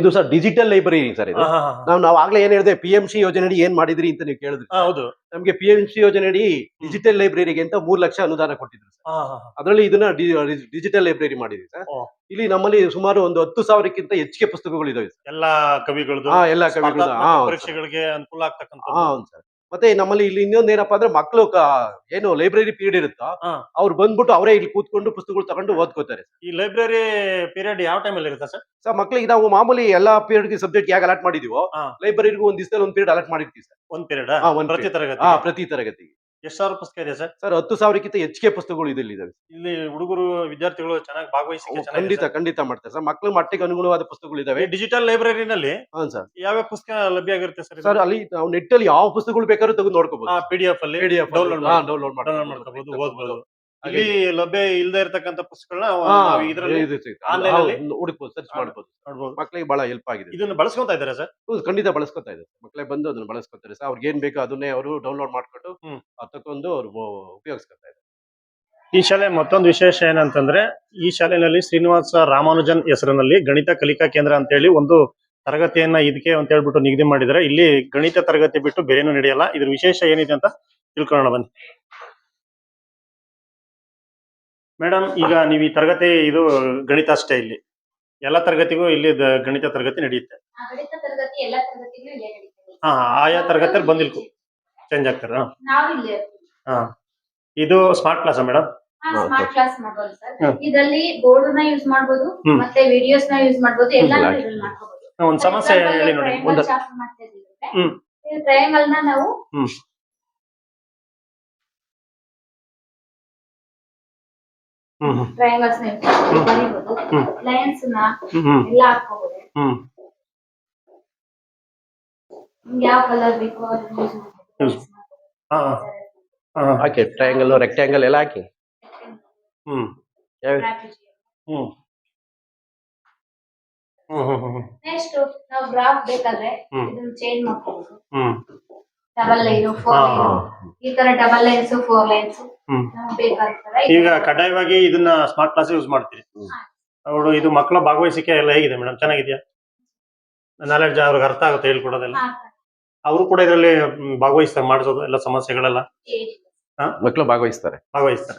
ಇದು ಸರ್ ಡಿಜಿಟಲ್ ಲೈಬ್ರರಿ ಸರ್ ಇದು. ನಾವು ನಾವು ಆಗ್ಲೇ ಏನ್ ಹೇಳಿದೆ ಪಿ ಎಂ ಸಿ ಯೋಜನೆ ಏನ್ ಮಾಡಿದ್ರಿ ಅಂತ ನೀವು ಕೇಳಿದ್ರಿ. ಹೌದು. ನಮ್ಗೆ ಪಿ ಎಂ ಸಿ ಯೋಜನೆಯಡಿ ಡಿಜಿಟಲ್ ಲೈಬ್ರರಿಗೆ ಅಂತ ಮೂರ್ ಲಕ್ಷ ಅನುದಾನ ಕೊಟ್ಟಿದ್ರು. ಅದರಲ್ಲಿ ಇದನ್ನ ಡಿಜಿಟಲ್ ಲೈಬ್ರರಿ ಮಾಡಿದ್ವಿ ಸರ್. ಇಲ್ಲಿ ನಮ್ಮಲ್ಲಿ ಸುಮಾರು ಒಂದು ಹತ್ತು ಸಾವಿರಕ್ಕಿಂತ ಹೆಚ್ಚಿಗೆ ಪುಸ್ತಕಗಳು ಇದಾವೆ ಎಲ್ಲಾ ಕವಿಗಳು ಎಲ್ಲಾ ಕವಿಗಳು. ಪರೀಕ್ಷೆಗಳಿಗೆ ಅನುಕೂಲ ಆಗ್ತಕ್ಕಂಥ ಹಾ ಹೌದು ಸರ್. ಮತ್ತೆ ನಮ್ಮಲ್ಲಿ ಇಲ್ಲಿ ಇನ್ನೊಂದ್ ಏನಪ್ಪಾ ಅಂದ್ರೆ ಮಕ್ಕಳು ಏನು ಲೈಬ್ರರಿ ಪೀರಿಯಡ್ ಇರುತ್ತೋ. ಅವ್ರು ಬಂದ್ಬಿಟ್ಟು ಅವರೇ ಇಲ್ಲಿ ಕೂತ್ಕೊಂಡು ಪುಸ್ತಕಗಳು ತಗೊಂಡು ಓದ್ಕೋತಾರೆ ಈ ಲೈಬ್ರರಿ ಪೀರಿಯಡ್ ಯಾವ ಟೈಮಲ್ಲಿ ಇರುತ್ತೆ ಸರ್? ಸರ್ ಮಕ್ಳಿಗೆ ನಾವು ಮಾಮೂಲಿ ಎಲ್ಲಾ ಪೀರಿಯಡ್ ಸಬ್ಜೆಕ್ಟ್ ಯಾಕೆ ಅಲಾಟ್ ಮಾಡಿದೀವೋ. ಲೈಬ್ರರಿಗೂ ಒಂದ್ ದಿವಸದಲ್ಲಿ ಒಂದ್ ಪೀರಿಯಡ್ ಅಲಾಟ್ ಮಾಡಿರ್ತೀವಿ ಸರ್. ಒಂದ್ ಪೀರಿಯಡ್ ಪ್ರತಿ ತರಗತಿ ಪ್ರತಿ ತರಗತಿಗೆ. ಎಷ್ಟು ಸಾವಿರ ಪುಸ್ತಕ ಇದೆ ಸರ್? ಸರ್ ಹತ್ತು ಸಾವಿರಕ್ಕಿಂತ ಹೆಚ್ಚಿಗೆ ಪುಸ್ತಕಗಳು ಇದರಲ್ಲಿ ಇದಾವೆ ಇಲ್ಲಿ ಹುಡುಗರು ವಿದ್ಯಾರ್ಥಿಗಳು ಚೆನ್ನಾಗಿ ಭಾಗವಹಿಸಿ ಖಂಡಿತ ಖಂಡಿತ ಮಾಡ್ತಾರೆ ಸರ್. ಮಕ್ಳ ಮಟ್ಟಿಗೆ ಅನುಗುಣವಾದ ಪುಸ್ತಕಗಳು ಇದಾವೆ ಡಿಜಿಟಲ್ ಲೈಬ್ರರಿನಲ್ಲಿ ಹಾ ಸರ್. ಯಾವ ಪುಸ್ತಕ ಲಭ್ಯ ಆಗಿರುತ್ತೆ ಸರ್ ಸರ್ ಅಲ್ಲಿ ನಾವು ನೆಟ್ ಅಲ್ಲಿ ಯಾವ ಪುಸ್ತಕಗಳು ಬೇಕಾದ್ರೂ ತೆಗೆದು ನೋಡ್ಕೋಬಹುದು ಪಿ ಡಿ ಎಫ್ ಅಲ್ಲಿ. ಪಿ ಡಿ ಹಾ, ಡೌನ್ಲೋಡ್ ಡೌನ್ಲೋಡ್ ಮಾಡ್ಕೋಬಹುದು. ಮಾಡ್ಕೋಬಹುದು ಇಲ್ಲಿ ಲಭ್ಯ ಇಲ್ಲದೆ ಇರತಕ್ಕಂತ ಪುಸ್ತಕಗಳನ್ನ ನಾವು ಇದರಲ್ಲಿ. ಅಲ್ಲಿ ಹುಡುಕ್ಬೋದು ಸರ್ಚ್. ಮಾಡ್ಬೋದು. ಮಕ್ಳಿಗೆ ಬಹಳ ಹೆಲ್ಪ್ ಆಗಿದೆ. ಇದನ್ನ ಬಳಸ್ಕೊಂತ ಇದಾರೆ ಸರ್? ಹೌದು, ಖಂಡಿತ ಬಳಸ್ಕೊತಾ ಇದ್ದಾರೆ. ಮಕ್ಕಳೇ ಬಂದು ಅದನ್ನ ಬಳಸ್ಕೊತಾರೆ ಸರ್. ಅವ್ರಿಗೆ ಏನ್ ಬೇಕೋ ಅದನ್ನೇ ಅವರು ಡೌನ್ಲೋಡ್ ಮಾಡ್ಕೊಂಡು ತಕೊಂಡು ಅವ್ರು ಉಪಯೋಗಿಸ್ಕೊತಾ ಇದ್ದಾರೆ. ಈ ಶಾಲೆ ಮತ್ತೊಂದು ವಿಶೇಷ ಏನಂತಂದ್ರೆ ಈ ಶಾಲೆಯಲ್ಲಿ ಶ್ರೀನಿವಾಸ ರಾಮಾನುಜನ್ ಹೆಸರಿನಲ್ಲಿ ಗಣಿತ ಕಲಿಕಾ ಕೇಂದ್ರ ಅಂತ ಹೇಳಿ ಒಂದು ತರಗತಿಯನ್ನ ಇದಕ್ಕೆ ಅಂತ ಹೇಳ್ಬಿಟ್ಟು ನಿಗದಿ ಮಾಡಿದ್ದಾರೆ. ಇಲ್ಲಿ ಗಣಿತ ತರಗತಿ ಬಿಟ್ಟು ಬೇರೆನೂ ನಡೆಯಲ್ಲ. ಇದ್ರ ವಿಶೇಷ ಏನಿದೆ ಅಂತ ತಿಳ್ಕೊಳ್ಳೋಣ ಬನ್ನಿ. ಮೇಡಮ್ ಈಗ ನೀವು ಈ ತರಗತಿ ಇದು ಗಣಿತ ಅಷ್ಟೇ ಇಲ್ಲಿ ಎಲ್ಲ ತರಗತಿಗೂ ಇಲ್ಲಿ ದ- ಗಣಿತ ತರಗತಿ ನಡೆಯುತ್ತೆ ಆ ಗಣಿತ ತರಗತಿ ಎಲ್ಲಾ ತರಗತಿಗಳು ಇಲ್ಲೇ ನಡೀತದೆ ಹಾ ಆಯಾ ತರಗತಿಯಲ್ಲಿ ಬಂದಿಲ್ಕು ಚೇಂಜ್ ಆಗ್ತಾರೆ ಹಾ. ನಾವು ಇಲ್ಲೇ ಇರ್ತೀವಿ. ಹಾ ಇದು ಸ್ಮಾರ್ಟ್ ಕ್ಲಾಸ್ ಮೇಡಮ್ ಹಾ ಹಾ, ಸ್ಮಾರ್ಟ್ ಕ್ಲಾಸ್ ಮಾಡ್ಬೋದು ಸರ್ ಹ್ಮ್. ಇದರಲ್ಲಿ ಬೋರ್ಡ್ನ ಯೂಸ್ ಮಾಡ್ಬೋದು ಹ್ಮ್. ಮತ್ತೆ ವಿಡಿಯೋಸ್ನ ಯೂಸ್ ಮಾಡ್ಬೋದು ಎಲ್ಲ ಹ್ಮ್. ಇದ್ರಲ್ಲಿ ಮಾಡ್ಕೋಬಹುದು ಒಂದ್ ಸಮಸ್ಯೆ ಹೇಳಿ ನೋಡಿ ಒಂದು- ಹ್ಮ್. ಟ್ರಯಾಂಗಲ್ನ ನಾವು ಹ್ಮ್. ಟ್ರಯಾಂಗಲ್ಸ್ ಬರೀಬಹುದು ಹ್ಮ್. ಲೈನ್ಸ್ನ ಎಲ್ಲ ಹಾಕೋಬಹುದು ಹ್ಮ್. ನಿಮ್ಗೆ ಯಾವ ಕಲರ್ ಬೇಕು ಹಾಕಿ ಟ್ರಯಾಂಗಲ್ ರೆಕ್ಟ್ಯಾಂಗಲ್ ಎಲ್ಲ ಹಾಕಿ. ಹ್ಮ್. ಹ್ಮ್. ನೆಕ್ಸ್ಟ್ ನಾವು ಗ್ರಾಫ್ ಬೇಕಾದ್ರೆ. ಇದನ್ನ ಚೇಂಜ್ ಹ್ಮ್. Double line four. ಲೈನ್ ಈ ತರ ಡಬಲ್ ಲೈನ್ಸ್ ಫೋರ್ ಲೈನ್ಸ್ ಹ್ಮ್. ಈಗ ಕಡ್ಡಾಯವಾಗಿ ಇದನ್ನ ಸ್ಮಾರ್ಟ್ ಕ್ಲಾಸ್ ಯೂಸ್ ಮಾಡ್ತೀರಿ. ಅವರು ಅವಳು ಇದು ಮಕ್ಕಳ ಭಾಗವಹಿಸಿಕೆ ಎಲ್ಲ ಹೇಗಿದೆ ಮೇಡಮ್? ಚೆನ್ನಾಗಿದೆಯಾ? ನಾಲೆಡ್ಜ್ ಅವ್ರಿಗೆ ಅರ್ಥ ಆಗುತ್ತೆ ಹೇಳ್ಕೊಡೋದೆಲ್ಲ? ಅವರು ಕೂಡ ಇದರಲ್ಲಿ ಭಾಗವಹಿಸ್ತಾರೆ ಮಾಡಿಸೋದು ಎಲ್ಲ ಸಮಸ್ಯೆಗಳೆಲ್ಲ? ಮಕ್ಕಳು ಭಾಗವಹಿಸ್ತಾರೆ. ಭಾಗವಹಿಸ್ತಾರೆ.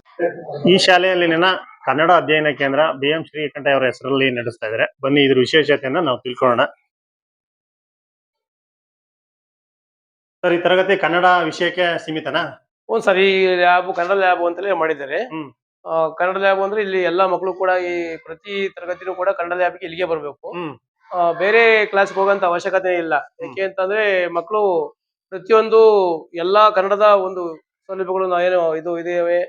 ಈ ಶಾಲೆಯಲ್ಲಿನ ಕನ್ನಡ ಅಧ್ಯಯನ ಕೇಂದ್ರ ಬಿ ಎಂ ಶ್ರೀಕಂಠ ಅವರ ಹೆಸರಲ್ಲಿ ನಡೆಸ್ತಾ ಇದ್ದಾರೆ ಬನ್ನಿ ಇದ್ರ ವಿಶೇಷತೆಯನ್ನ ನಾವು ತಿಳ್ಕೊಳ್ಳೋಣ. ಸರ್ ಈ ತರಗತಿ ಕನ್ನಡ ವಿಷಯಕ್ಕೆ ಸೀಮಿತನಾ? ಒಂದ್ ಸರಿ ಲ್ಯಾಬ್ ಕನ್ನಡ ಲ್ಯಾಬ್ ಅಂತಲೇ ಮಾಡಿದ್ದಾರೆ. ಹ್ಮ್. ಕನ್ನಡ ಲ್ಯಾಬ್ ಅಂದ್ರೆ ಇಲ್ಲಿ ಎಲ್ಲಾ ಮಕ್ಕಳು ಕೂಡ ಈ ಪ್ರತಿ ತರಗತಿನೂ ಕೂಡ ಕನ್ನಡ ಲ್ಯಾಬ್ಗೆ ಇಲ್ಲಿಗೆ ಬರಬೇಕು. ಹ್ಮ್. ಬೇರೆ ಕ್ಲಾಸ್ಗೆ ಹೋಗಂತ ಅವಶ್ಯಕತೆ ಇಲ್ಲ. ಯಾಕೆ ಅಂತಂದ್ರೆ ಮಕ್ಕಳು ಪ್ರತಿಯೊಂದು ಎಲ್ಲಾ ಕನ್ನಡದ ಒಂದು ಸೌಲಭ್ಯಗಳು ನಾವು ಏನು ಇದು ಇದಾವೆ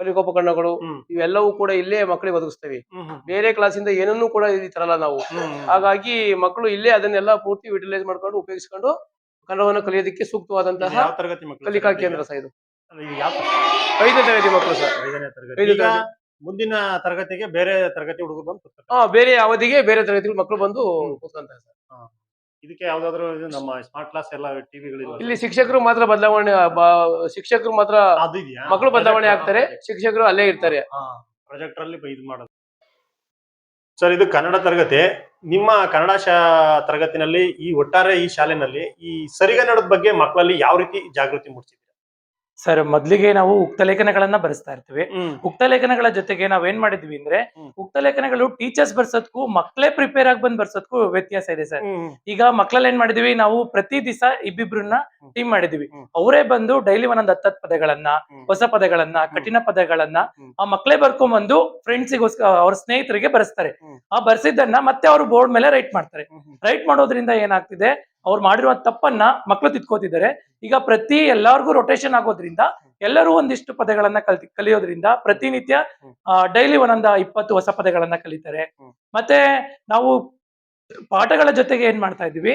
ಕಲಿಕೋಪಕರಣಗಳು ಹ್ಮ್. ಇವೆಲ್ಲವೂ ಕೂಡ ಇಲ್ಲೇ ಮಕ್ಕಳಿಗೆ ಒದಗಿಸ್ತೇವೆ. ಹ್ಮ್ ಹ್ಮ್. ಬೇರೆ ಕ್ಲಾಸಿಂದ ಏನನ್ನೂ ಕೂಡ ಇಲ್ಲಿ ತರಲ್ಲ ನಾವು. ಹ್ಮ್ ಹಾಗಾಗಿ ಮಕ್ಕಳು ಇಲ್ಲೇ ಅದನ್ನೆಲ್ಲ ಪೂರ್ತಿ ಯುಟಿಲೈಸ್ ಮಾಡ್ಕೊಂಡು ಉಪಯೋಗಿಸ್ಕೊಂಡು ಕನ್ನಡವನ್ನು ಕಲಿಯೋದಕ್ಕೆ ಸೂಕ್ತವಾದಂತಹ ಯಾವ ತರಗತಿ ಮಕ್ಕಳು ಕಲಿಕಾ ಕೇಂದ್ರ ಸಹ ಇದು. ಐದನೇ ತರಗತಿ ಮಕ್ಕಳು ಸರ್. ಐದನೇ ತರಗತಿ. ಐದನೇ ಈಗ ತರಗತಿ. ಮುಂದಿನ ತರಗತಿಗೆ ಬೇರೆ ತರಗತಿ ಹುಡುಗರು ಬಂದು. ಹಾ ಬೇರೆ ಅವಧಿಗೆ ಬೇರೆ ತರಗತಿ ಮಕ್ಕಳು ಬಂದು ಕೂತ್ಕೊಂತಾರೆ ಸರ್. ಇದಕ್ಕೆ ಯಾವ್ದಾದ್ರು ಇದು ನಮ್ಮ ಸ್ಮಾರ್ಟ್ ಕ್ಲಾಸ್ ಎಲ್ಲ ಟಿವಿಗಳು ಇಲ್ಲಿ ಶಿಕ್ಷಕರು ಮಾತ್ರ ಬದಲಾವಣೆ ಬ- ಶಿಕ್ಷಕರು ಮಾತ್ರ ಅದು ಇದೆಯಾ? ಮಕ್ಕಳು ಬದಲಾವಣೆ ಆಗ್ತಾರೆ ಶಿಕ್ಷಕರು ಅಲ್ಲೇ ಇರ್ತಾರೆ. ಪ್ರಾಜೆಕ್ಟರ್ ಅಲ್ಲಿ ಇದು ಮಾಡೋದು. ಸರ್ ಇದು ಕನ್ನಡ ತರಗತಿ. ನಿಮ್ಮ ಕನ್ನಡ ಶಾ ತರಗತಿನಲ್ಲಿ ಈ ಒಟ್ಟಾರೆ ಈ ಶಾಲೆನಲ್ಲಿ ಈ ಸರಿಗನ್ನಡದ ಬಗ್ಗೆ ಮಕ್ಕಳಲ್ಲಿ ಯಾವ ರೀತಿ ಜಾಗೃತಿ ಮೂಡಿಸಿದ್ದೀರಾ ಸರ್ ಮೊದ್ಲಿಗೆ ನಾವು ಉಕ್ತ ಲೇಖನಗಳನ್ನ ಬರೆಸ್ತಾ ಇರ್ತೀವಿ. ಉಕ್ತ ಲೇಖನಗಳ ಜೊತೆಗೆ ನಾವ್ ಏನ್ ಮಾಡಿದ್ವಿ ಅಂದ್ರೆ. ಉಕ್ತ ಲೇಖನಗಳು ಟೀಚರ್ಸ್ ಬರ್ಸೋದ್ಕು ಮಕ್ಳೇ ಪ್ರಿಪೇರ್ ಆಗಿ ಬಂದ್ ಬರ್ಸೋದ್ಕು ವ್ಯತ್ಯಾಸ ಇದೆ ಸರ್. ಈಗ ಮಕ್ಳಲ್ಲಿ ಏನ್ ಮಾಡಿದ್ವಿ ನಾವು ಪ್ರತಿ ದಿವಸ ಇಬ್ಬಿಬ್ರನ್ನ ಟೀಮ್ ಮಾಡಿದ್ವಿ. ಅವರೇ ಬಂದು ಡೈಲಿ ಒಂದೊಂದ್ ಹತ್ತತ್ ಪದಗಳನ್ನ ಹೊಸ ಪದಗಳನ್ನ ಕಠಿಣ ಪದಗಳನ್ನ ಆ ಮಕ್ಕಳೇ ಬರ್ಕೊಂಡ್ಬಂದು ಫ್ರೆಂಡ್ಸಿಗೋಸ್ಕರ ಅವ್ರ ಸ್ನೇಹಿತರಿಗೆ ಬರ್ಸ್ತಾರೆ. ಆ ಬರ್ಸಿದ್ದನ್ನ ಮತ್ತೆ ಅವ್ರು ಬೋರ್ಡ್ ಮೇಲೆ ರೈಟ್ ಮಾಡ್ತಾರೆ. ರೈಟ್ ಮಾಡೋದ್ರಿಂದ ಏನಾಗ್ತಿದೆ ಅವ್ರು ಮಾಡಿರುವ ತಪ್ಪನ್ನ ಮಕ್ಕಳು ತಿದ್ಕೋತಿದ್ದಾರೆ ಈಗ ಪ್ರತಿ ಎಲ್ಲಾರ್ಗೂ ರೊಟೇಷನ್ ಆಗೋದ್ರಿಂದ ಎಲ್ಲರೂ ಒಂದಿಷ್ಟು ಪದಗಳನ್ನ ಕಲಿಯೋದ್ರಿಂದ ಪ್ರತಿನಿತ್ಯ. ಡೈಲಿ ಒಂದೊಂದ ಇಪ್ಪತ್ತು ಹೊಸ ಪದಗಳನ್ನ ಕಲಿತಾರೆ ಮತ್ತೆ ನಾವು ಪಾಠಗಳ ಜೊತೆಗೆ ಏನ್ ಮಾಡ್ತಾ ಇದೀವಿ.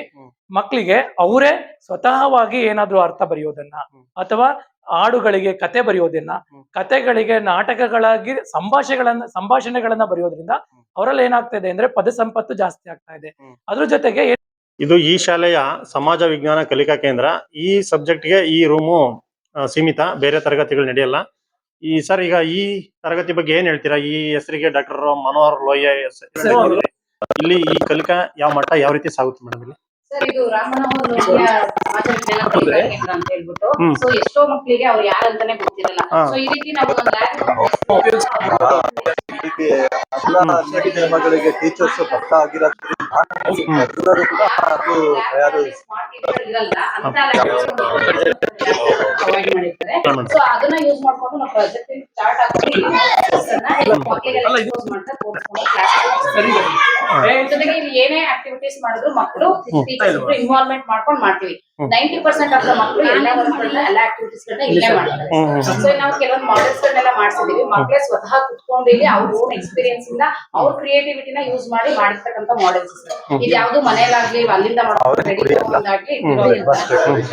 ಮಕ್ಕಳಿಗೆ ಅವರೇ ಸ್ವತಃವಾಗಿ ಏನಾದ್ರೂ ಅರ್ಥ ಬರೆಯೋದನ್ನ ಅಥವಾ ಹಾಡುಗಳಿಗೆ ಕತೆ ಬರೆಯೋದನ್ನ. ಕತೆಗಳಿಗೆ ನಾಟಕಗಳಾಗಿ ಸಂಭಾಷಣೆಗಳನ್ನ ಸಂಭಾಷಣೆಗಳನ್ನ ಬರೆಯೋದ್ರಿಂದ ಅವರಲ್ಲಿ ಏನಾಗ್ತಾ ಇದೆ ಅಂದ್ರೆ ಪದ ಸಂಪತ್ತು ಜಾಸ್ತಿ ಆಗ್ತಾ ಇದೆ ಅದ್ರ ಜೊತೆಗೆ ಇದು ಈ ಶಾಲೆಯ ಸಮಾಜ ವಿಜ್ಞಾನ ಕಲಿಕಾ ಕೇಂದ್ರ. ಈ ಸಬ್ಜೆಕ್ಟ್ಗೆ ಈ ರೂಮು ಸೀಮಿತ ಬೇರೆ ತರಗತಿಗಳು ನಡೆಯಲ್ಲ. ಈ ಸರ್ ಈಗ ಈ ತರಗತಿ ಬಗ್ಗೆ ಏನ್ ಹೇಳ್ತೀರಾ? ಈ ಹೆಸರಿಗೆ ಡಾಕ್ಟರ್ ಮನೋಹರ್ ಲೋಹಿಯಾ ಹೆಸರು ಇಲ್ಲಿ ಈ ಕಲಿಕಾ ಯಾವ ಮಟ್ಟ ಯಾವ ರೀತಿ ಸಾಗುತ್ತೆ ಮೇಡಮ್ ಇಲ್ಲಿ? ಸರ್ ಇದು ಸಮಾಜ ವಿಜ್ಞಾನ ಕಲಿಕಾ ಕೇಂದ್ರ ಅಂತ ಹೇಳ್ಬಿಟ್ಟು. ಸೊ ಎಷ್ಟೋ ಮಕ್ಕಳಿಗೆ ಅವ್ರು ಯಾರಂತಾನೆ ಗೊತ್ತಿರಲ್ಲ. ಹಾ. ಸೊ ಈ ರೀತಿ ನಾವು ಎಲ್ಲ ಟೀಚರ್ಸ್ ಭಕ್ತ ಆಗಿರೋದ್ರಿಂದ ಎಲ್ಲರೂ ಕೂಡ ಅದು ತಯಾರು ಏನೇ ಆಕ್ಟಿವಿಟೀಸ್ ಮಾಡಿದ್ರು ಮಕ್ಕಳು ಇನ್ವಾಲ್ವ್ಮೆಂಟ್ ಮಾಡ್ಕೊಂಡು ಮಾಡ್ತೀವಿ. ನೈಂಟಿ ಪರ್ಸೆಂಟ್ ಆಫ್ ದ ಮಕ್ಕಳು ಎಲ್ಲ ವರ್ಕ್ಗಳನ್ನ ಎಲ್ಲ ಆಕ್ಟಿವಿಟೀಸ್ ಗಳನ್ನ ಇಲ್ಲೇ ಮಾಡ್ತಾರೆ. ಸೊ ನಾವು ಕೆಲವೊಂದು ಮಾಡೆಲ್ಸ್ ಗಳನ್ನೆಲ್ಲ ಮಾಡ್ಸಿದೀವಿ. ಮಕ್ಕಳೇ ಸ್ವತಃ ಕುತ್ಕೊಂಡು ಇಲ್ಲಿ ಅವ್ರ ಓನ್ ಎಕ್ಸ್ಪೀರಿಯನ್ಸ್ ಇಂದ ಅವ್ರ ಕ್ರಿಯೇಟಿವಿಟಿನ ಯೂಸ್ ಮಾಡಿ ಮಾಡಿರ್ತಕ್ಕಂಥ ಮಾಡೆಲ್ಸ್ ಇದು ಯಾವ್ದು ಮನೆಯಲ್ಲಾಗ್ಲಿ ಅಲ್ಲಿಂದ ಒಂದಾಗ್ಲಿ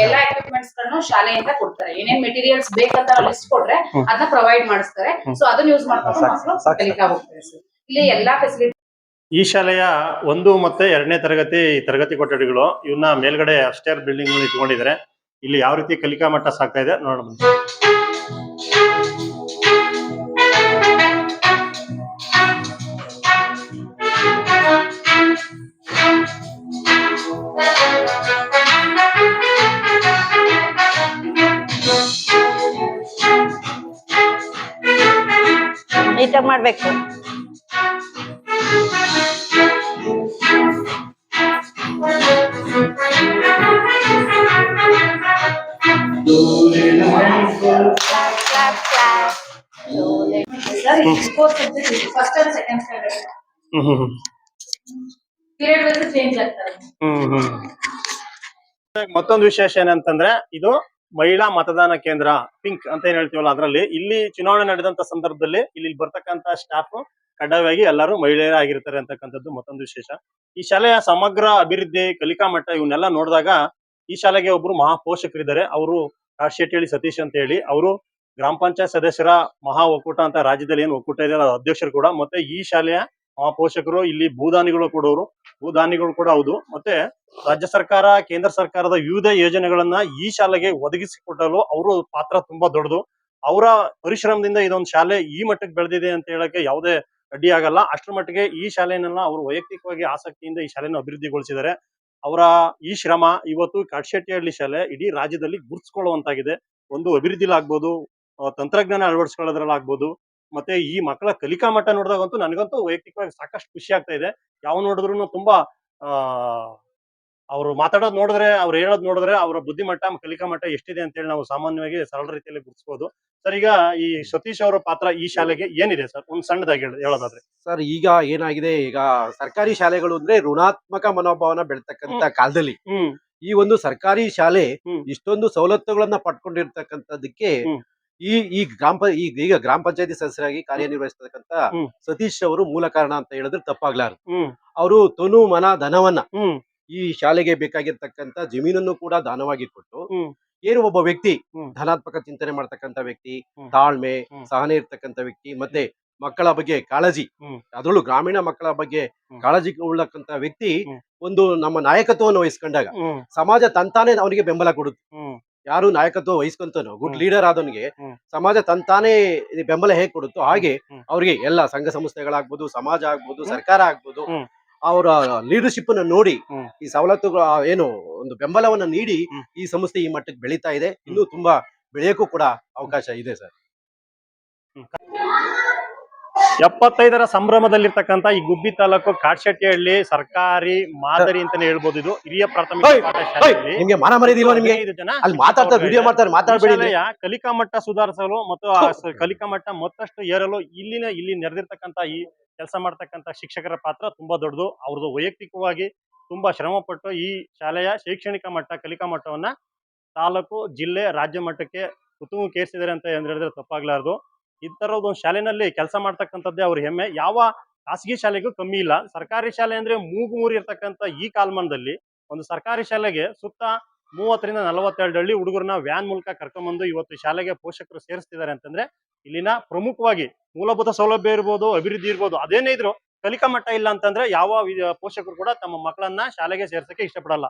ಎಲ್ಲ ಎಕ್ವಿಪ್ಮೆಂಟ್ಸ್ ಗಳನ್ನೂ ಶಾಲೆಯಿಂದ ಕೊಡ್ತಾರೆ. ಏನೇನ್ ಮೆಟೀರಿಯಲ್ಸ್ ಬೇಕಂತ ಲಿಸ್ಟ್ ಕೊಟ್ರೆ ಅದನ್ನ ಪ್ರೊವೈಡ್ ಮಾಡಿಸ್ತಾರೆ. ಸೊ ಅದನ್ನ ಯೂಸ್ ಮಾಡ್ಕೊಂಡು ಮಕ್ಕಳು ಕಲಿತಾ ಹೋಗ್ತಾರೆ ಇಲ್ಲಿ ಎಲ್ಲಾ ಫೆಸಿಲಿಟಿ ಈ ಶಾಲೆಯ ಒಂದು ಮತ್ತೆ ಎರಡನೇ ತರಗತಿ ತರಗತಿ ಕೊಠಡಿಗಳು ಇವನ್ನ ಮೇಲ್ಗಡೆ ಅಷ್ಟೇ ಬಿಲ್ಡಿಂಗ್ ಇಟ್ಕೊಂಡಿದ್ದಾರೆ ಇಲ್ಲಿ ಯಾವ ರೀತಿ ಕಲಿಕಾ ಮಟ್ಟ ಸಾಕ್ತಾ ಇದೆ ನೋಡೋಣ ಮಾಡ್ಬೇಕು. ಫಸ್ಟ್ ಸೆಕೆಂಡ್ ಸ್ಟ್ಯಾಂಡರ್ಡ್ ಹ್ಮ್ ಆಗ್ತಾರೆ ಮತ್ತೊಂದು ವಿಶೇಷ ಏನಂತಂದ್ರೆ ಇದು ಮಹಿಳಾ ಮತದಾನ ಕೇಂದ್ರ ಪಿಂಕ್ ಅಂತ ಏನ್ ಹೇಳ್ತೀವಲ್ಲ ಅದರಲ್ಲಿ. ಇಲ್ಲಿ ಚುನಾವಣೆ ನಡೆದಂತ ಸಂದರ್ಭದಲ್ಲಿ ಇಲ್ಲಿ ಬರ್ತಕ್ಕಂತ ಸ್ಟಾಫ್ ಕಡ್ಡಾಯವಾಗಿ ಎಲ್ಲರೂ ಮಹಿಳೆಯರಾಗಿರ್ತಾರೆ ಅಂತಕ್ಕಂಥದ್ದು ಮತ್ತೊಂದು ವಿಶೇಷ. ಈ ಶಾಲೆಯ ಸಮಗ್ರ ಅಭಿವೃದ್ಧಿ ಕಲಿಕಾ ಮಟ್ಟ ಇವನ್ನೆಲ್ಲ ನೋಡಿದಾಗ ಈ ಶಾಲೆಗೆ ಒಬ್ರು ಮಹಾ ಪೋಷಕರಿದ್ದಾರೆ ಅವರು ಹೇಳಿ ಸತೀಶ್ ಅಂತ ಹೇಳಿ ಅವರು ಗ್ರಾಮ ಪಂಚಾಯತ್ ಸದಸ್ಯರ ಮಹಾ ಒಕ್ಕೂಟ ಅಂತ ರಾಜ್ಯದಲ್ಲಿ ಏನು ಒಕ್ಕೂಟ ಇದೆ ಅದರ ಅಧ್ಯಕ್ಷರು ಕೂಡ. ಮತ್ತೆ ಈ ಶಾಲೆಯ ಪೋಷಕರು, ಇಲ್ಲಿ ಭೂದಾನಿಗಳು ಕೊಡೋರು ಭೂದಾನಿಗಳು ಕೂಡ ಹೌದು. ಮತ್ತೆ ರಾಜ್ಯ ಸರ್ಕಾರ, ಕೇಂದ್ರ ಸರ್ಕಾರದ ವಿವಿಧ ಯೋಜನೆಗಳನ್ನ ಈ ಶಾಲೆಗೆ ಒದಗಿಸಿಕೊಟ್ಟಲು ಅವರು ಪಾತ್ರ ತುಂಬಾ ದೊಡ್ಡದು. ಅವರ ಪರಿಶ್ರಮದಿಂದ ಇದೊಂದು ಶಾಲೆ ಈ ಮಟ್ಟಕ್ಕೆ ಬೆಳೆದಿದೆ ಅಂತ ಹೇಳಕ್ಕೆ ಯಾವುದೇ ಅಡ್ಡಿ ಆಗಲ್ಲ. ಅಷ್ಟರ ಮಟ್ಟಿಗೆ ಈ ಶಾಲೆಯನ್ನೆಲ್ಲ ಅವರು ವೈಯಕ್ತಿಕವಾಗಿ ಆಸಕ್ತಿಯಿಂದ ಈ ಶಾಲೆಯನ್ನು ಅಭಿವೃದ್ಧಿಗೊಳಿಸಿದ್ದಾರೆ. ಅವರ ಈ ಶ್ರಮ ಇವತ್ತು ಕಾಡ್ಶೆಟ್ಟಿಹಳ್ಳಿ ಶಾಲೆ ಇಡೀ ರಾಜ್ಯದಲ್ಲಿ ಗುರುತಿಸ್ಕೊಳ್ಳುವಂತಾಗಿದೆ. ಒಂದು ಅಭಿವೃದ್ಧಿಲಾಗ್ಬೋದು ತಂತ್ರಜ್ಞಾನ ಅಳವಡಿಸ್ಕೊಳ್ಳೋದ್ರಲ್ಲಾಗ್ಬೋದು ಮತ್ತೆ ಈ ಮಕ್ಕಳ ಕಲಿಕಾ ಮಟ್ಟ ನೋಡಿದಾಗಂತೂ ನನಗಂತೂ ವೈಯಕ್ತಿಕವಾಗಿ ಸಾಕಷ್ಟು ಖುಷಿ ಆಗ್ತಾ ಇದೆ. ಯಾವ ನೋಡಿದ್ರು ತುಂಬಾ ಅವರು ಮಾತಾಡೋದು ನೋಡಿದ್ರೆ ಅವ್ರು ಹೇಳೋದು ನೋಡಿದ್ರೆ ಅವರ ಬುದ್ಧಿಮಟ್ಟ ಕಲಿಕಾ ಮಟ್ಟ ಎಷ್ಟಿದೆ ಅಂತ ಹೇಳಿ ನಾವು ಸಾಮಾನ್ಯವಾಗಿ ಸರಳ ರೀತಿಯಲ್ಲಿ ಗುರುತಿಸಬಹುದು ಸರ್ ಈಗ ಈ ಸತೀಶ್ ಅವರ ಪಾತ್ರ ಈ ಶಾಲೆಗೆ ಏನಿದೆ ಸರ್? ಒಂದು ಸಣ್ಣದಾಗಿ ಹೇಳ- ಹೇಳೋದಾದ್ರೆ. ಸರ್ ಈಗ ಏನಾಗಿದೆ ಈಗ ಸರ್ಕಾರಿ ಶಾಲೆಗಳು ಅಂದ್ರೆ ಋಣಾತ್ಮಕ ಮನೋಭಾವನ ಬೆಳ್ತಕ್ಕಂತ ಕಾಲದಲ್ಲಿ ಈ ಒಂದು ಸರ್ಕಾರಿ ಶಾಲೆ ಇಷ್ಟೊಂದು ಸವಲತ್ತುಗಳನ್ನ ಪಡ್ಕೊಂಡಿರ್ತಕ್ಕಂಥದ್ದಕ್ಕೆ ಹ್ಮ್. ಈ ಈ ಗ್ರಾಮ ಪ- ಈಗ ಈಗ ಗ್ರಾಮ ಪಂಚಾಯತಿ ಸದಸ್ಯರಾಗಿ ಕಾರ್ಯನಿರ್ವಹಿಸ್ತಕ್ಕಂತ. ಸತೀಶ್ ಅವರು ಮೂಲ ಕಾರಣ ಅಂತ ಹೇಳಿದ್ರೆ ತಪ್ಪಾಗ್ಲಾರ್ದು. ಅವರು ತನು ಮನ ಧನವನ್ನ ಈ ಶಾಲೆಗೆ ಬೇಕಾಗಿರ್ತಕ್ಕಂತ ಜಮೀನನ್ನು ಕೂಡ ದಾನವಾಗಿ ಕೊಟ್ಟು. ಏನು ಒಬ್ಬ ವ್ಯಕ್ತಿ ಧನಾತ್ಮಕ ಚಿಂತನೆ ಮಾಡ್ತಕ್ಕಂತ ವ್ಯಕ್ತಿ ತಾಳ್ಮೆ ಸಹನೆ ಇರ್ತಕ್ಕಂತ ವ್ಯಕ್ತಿ ಮತ್ತೆ ಮಕ್ಕಳ ಬಗ್ಗೆ ಕಾಳಜಿ. ಅದರಲ್ಲೂ ಗ್ರಾಮೀಣ ಮಕ್ಕಳ ಬಗ್ಗೆ ಕಾಳಜಿ ಉಳ್ಳಕ್ಕಂತ ವ್ಯಕ್ತಿ ಒಂದು ನಮ್ಮ ನಾಯಕತ್ವವನ್ನು ವಹಿಸ್ಕೊಂಡಾಗ ಸಮಾಜ ತಂತಾನೆ ಅವನಿಗೆ ಬೆಂಬಲ ಕೊಡುತ್ತೆ. ಯಾರು ನಾಯಕತ್ವ ವಹಿಸ್ಕೊಂತಾನೋ ಗುಡ್ ಲೀಡರ್ ಆದವನಿಗೆ. ಸಮಾಜ ತಂತಾನೆ ಬೆಂಬಲ ಹೇಗೆ ಕೊಡುತ್ತೋ ಹಾಗೆ ಅವರಿಗೆ ಅವ್ರಿಗೆ ಎಲ್ಲ ಸಂಘ ಸಂಸ್ಥೆಗಳಾಗ್ಬೋದು ಸಮಾಜ ಆಗ್ಬೋದು ಸರ್ಕಾರ ಆಗ್ಬೋದು ಅವರ ಲೀಡರ್ಶಿಪ್ ಅನ್ನ ನೋಡಿ ಈ ಸವಲತ್ತುಗಳ ಏನು ಒಂದು ಬೆಂಬಲವನ್ನ ನೀಡಿ ಈ ಸಂಸ್ಥೆ ಈ ಮಟ್ಟಕ್ಕೆ ಬೆಳೀತಾ ಇದೆ. ಇನ್ನೂ ತುಂಬಾ ಬೆಳೆಯಕ್ಕೂ ಕೂಡ ಅವಕಾಶ ಇದೆ ಸರ್. ಎಪ್ಪತ್ತೈದರ ಸಂಭ್ರಮದಲ್ಲಿರ್ತಕ್ಕಂಥ ಈ ಗುಬ್ಬಿ ತಾಲೂಕು ಕಾಡ್ಶೆಟ್ಟಿಹಳ್ಳಿ ಸರ್ಕಾರಿ ಮಾದರಿ ಅಂತಾನೆ ಹೇಳ್ಬೋದು ಇದು. ಹಿರಿಯ ಪ್ರಾಥಮಿಕ ಪಾಠಶಾಲೆಯಲ್ಲಿ ನಿಮ್ಗೆ ಮಾನ ನಿಮ್ಗೆ? ಜನ ಅಲ್ಲಿ ಮಾತಾಡ್ತಾರೆ ವಿಡಿಯೋ ಮಾಡ್ತಾರೆ ಮಾತಾಡಬೇಡಿ ಶಾಲೆಯ ಕಲಿಕಾ ಮಟ್ಟ ಸುಧಾರಿಸಲು ಮತ್ತು ಆ ಸ- ಕಲಿಕಾ ಮಟ್ಟ ಮತ್ತಷ್ಟು ಏರಲು ಇಲ್ಲಿನ ಇಲ್ಲಿ ನೆರೆದಿರ್ತಕ್ಕಂಥ ಈ ಕೆಲಸ ಮಾಡ್ತಕ್ಕಂಥ ಶಿಕ್ಷಕರ ಪಾತ್ರ ತುಂಬಾ ದೊಡ್ಡದು. ಅವ್ರದ್ದು ವೈಯಕ್ತಿಕವಾಗಿ ತುಂಬಾ ಶ್ರಮ ಪಟ್ಟು ಈ ಶಾಲೆಯ ಶೈಕ್ಷಣಿಕ ಮಟ್ಟ ಕಲಿಕಾ ಮಟ್ಟವನ್ನ ತಾಲೂಕು ಜಿಲ್ಲೆ ರಾಜ್ಯ ಮಟ್ಟಕ್ಕೆ ಉತ್ತುಂಗಕ್ಕೇರಿಸಿದ್ದಾರೆ ಅಂತ ಹೇಳಿದ್ರೆ ತಪ್ಪಾಗ್ಲಾರ್ದು. ಈ ಶಾಲೆಯಲ್ಲಿ ಕೆಲಸ ಮಾಡ್ತಕ್ಕಂಥದ್ದೇ ಅವ್ರ ಹೆಮ್ಮೆ. ಯಾವ ಖಾಸಗಿ ಶಾಲೆಗೂ ಕಮ್ಮಿ ಇಲ್ಲ. ಸರ್ಕಾರಿ ಶಾಲೆ ಅಂದ್ರೆ ಮೂಗು ಮೂರು ಇರ್ತಕ್ಕಂಥ ಈ ಕಾಲಮಾನದಲ್ಲಿ ಒಂದು ಸರ್ಕಾರಿ ಶಾಲೆಗೆ ಸುತ್ತ ಮೂವತ್ತರಿಂದ ನಲವತ್ತೆರಡು ಹಳ್ಳಿ ಹುಡುಗರನ್ನ ವ್ಯಾನ್ ಮೂಲಕ ಕರ್ಕೊಂಡ್ಬಂದು ಇವತ್ತು ಶಾಲೆಗೆ ಪೋಷಕರು ಸೇರಿಸ್ತಿದ್ದಾರೆ ಅಂತಂದ್ರೆ ಇಲ್ಲಿನ ಪ್ರಮುಖವಾಗಿ ಮೂಲಭೂತ ಸೌಲಭ್ಯ ಇರ್ಬೋದು, ಅಭಿವೃದ್ಧಿ ಇರ್ಬೋದು, ಅದೇನೇ ಇದ್ರು ಕಲಿಕಾ ಮಟ್ಟ ಇಲ್ಲ ಅಂತಂದ್ರೆ ಯಾವ ಪೋಷಕರು ಕೂಡ ತಮ್ಮ ಮಕ್ಕಳನ್ನ ಶಾಲೆಗೆ ಸೇರ್ಸಕ್ಕೆ ಇಷ್ಟಪಡಲ್ಲ.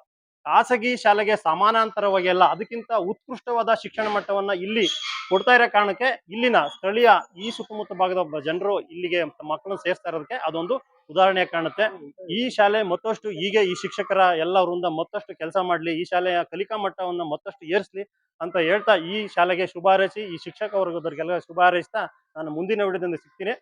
ಖಾಸಗಿ ಶಾಲೆಗೆ ಸಮಾನಾಂತರವಾಗಿ ಅಲ್ಲ, ಅದಕ್ಕಿಂತ ಉತ್ಕೃಷ್ಟವಾದ ಶಿಕ್ಷಣ ಮಟ್ಟವನ್ನ ಇಲ್ಲಿ ಕೊಡ್ತಾ ಇರೋ ಕಾರಣಕ್ಕೆ ಇಲ್ಲಿನ ಸ್ಥಳೀಯ ಈ ಸುತ್ತಮುತ್ತ ಭಾಗದ ಜನರು ಇಲ್ಲಿಗೆ ಮಕ್ಕಳನ್ನು ಸೇರಿಸ್ತಾ ಇರೋದಕ್ಕೆ ಅದೊಂದು ಉದಾಹರಣೆ ಕಾಣುತ್ತೆ. ಈ ಶಾಲೆ ಮತ್ತಷ್ಟು ಹೀಗೆ ಈ ಶಿಕ್ಷಕರ ಎಲ್ಲ ಮತ್ತಷ್ಟು ಕೆಲಸ ಮಾಡಲಿ, ಈ ಶಾಲೆಯ ಕಲಿಕಾ ಮಟ್ಟವನ್ನು ಮತ್ತಷ್ಟು ಏರಿಸಲಿ ಅಂತ ಹೇಳ್ತಾ ಈ ಶಾಲೆಗೆ ಶುಭ ಈ ಶಿಕ್ಷಕ ವರ್ಗದವರಿಗೆಲ್ಲ ಶುಭ ನಾನು ಮುಂದಿನ ವಿಡಿಯೋದಿಂದ ಸಿಗ್ತೀನಿ.